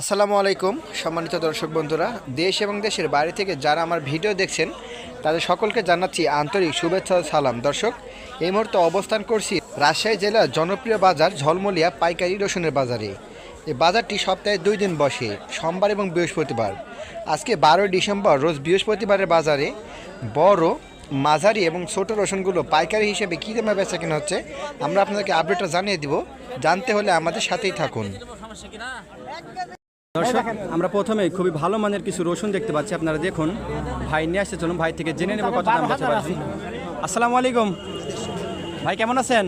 আসসালামু আলাইকুম, সম্মানিত দর্শক বন্ধুরা। দেশ এবং দেশের বাইরে থেকে যারা আমার ভিডিও দেখছেন, তাদের সকলকে জানাচ্ছি আন্তরিক শুভেচ্ছা সালাম। দর্শক, এই মুহূর্তে অবস্থান করছি রাজশাহী জেলার জনপ্রিয় বাজার ঝলমলিয়া পাইকারি রসুনের বাজারে। এই বাজারটি সপ্তাহে দুই দিন বসে, সোমবার এবং বৃহস্পতিবার। আজকে বারোই ডিসেম্বর, রোজ বৃহস্পতিবারের বাজারে বড়, মাঝারি এবং ছোট রসুনগুলো পাইকারি হিসেবে কী দামে বেচা কেনা হচ্ছে, আমরা আপনাদেরকে আপডেটটা জানিয়ে দিব। জানতে হলে আমাদের সাথেই থাকুন। দর্শক, আমরা প্রথমে খুবই ভালো মানের কিছু রসুন দেখতে পাচ্ছি। আপনারা দেখুন, ভাই নিয়ে আসতে চলুন ভাই থেকে জেনে নেব কত দাম বলতে পারছি আসসালামু আলাইকুম। ভাই, কেমন আছেন?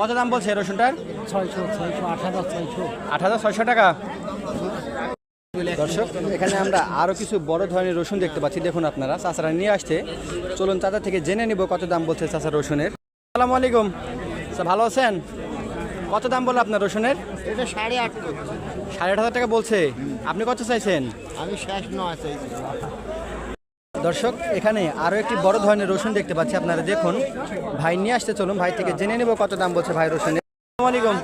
কত দাম বলছে রসুনটার? আট হাজার ছয়শো টাকা। দর্শক, এখানে আমরা আরও কিছু বড় ধরনের রসুন দেখতে পাচ্ছি। দেখুন আপনারা, চাচারা নিয়ে আসছে। চলুন, চাচা থেকে জেনে নিব কত দাম বলছে চাচা রসুনের। আসসালামু আলাইকুম। ভালো আছেন? কত দাম বলল আপনার রসুনের? এটা সাড়ে আট সাড়ে আট হাজার টাকা বলছে। আপনি কত চাইছেন? আমি শেষ নয় চাইছি। দর্শক এখানে আরও একটি বড় ধরনের রসুন দেখতে পাচ্ছি আপনারা। দেখুন ভাই নিয়ে আসতে চলুন ভাই থেকে জেনে নেব কত দাম বলছে ভাই রসুনের। আসসালামু আলাইকুম।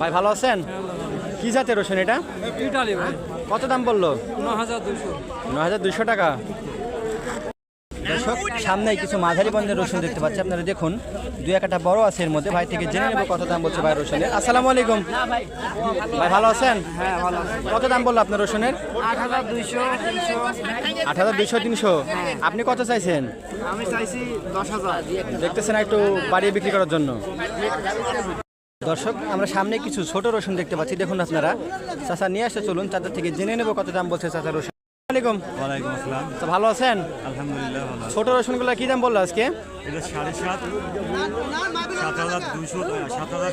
ভাই ভালো আছেন? কি জাতের রসুন এটা? কত দাম বলল? ন হাজার দুশো ন হাজার দুশো টাকা। দর্শক সামনে কিছু মাঝারি বন্ধের রসুন দেখতে পাচ্ছি। আপনারা দেখুন দুই একটা বড় আছে এর মধ্যে। ভাই থেকে জেনে নেব কত দাম বলছে ভাই রসুনের। আসসালামু আলাইকুম। ভাই ভালো আছেন? হ্যাঁ কত দাম বলল আপনার রসুনের? আট হাজার দুইশো তিনশো। তিনশো। আপনি কত চাইছেন? আমি চাইছি দশ হাজার। দেখতেছেন একটু বাড়িয়ে বিক্রি করার জন্য। দর্শক আমরা সামনে কিছু ছোট রসুন দেখতে পাচ্ছি। দেখুন আপনারা। চাচা নিয়ে আসতে চলুন। তাদের থেকে জেনে নেব কত দাম বলছে চাচা রসুন। আলাইকুম। ওয়ালাইকুম আসসালাম। তো ভালো আছেন? আলহামদুলিল্লাহ ভালো ছোট রসুনগুলো কি দাম বলল আজকে? এটা সাড়ে সাত সাত হাজার দুশো সাত হাজার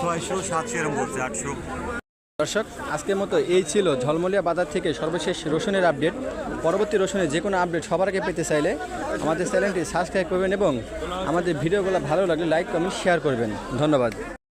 ছয়শো সাতশো এরকম বলছে আটশো। দর্শক আজকের মতো এই ছিল ঝলমলিয়া বাজার থেকে সর্বশেষ রসুনের আপডেট। পরবর্তী রসুনের যে কোনো আপডেট সবার আগে পেতে চাইলে আমাদের চ্যানেলটি সাবস্ক্রাইব করবেন এবং আমাদের ভিডিওগুলো ভালো লাগলে লাইক কমেন্ট শেয়ার করবেন। ধন্যবাদ।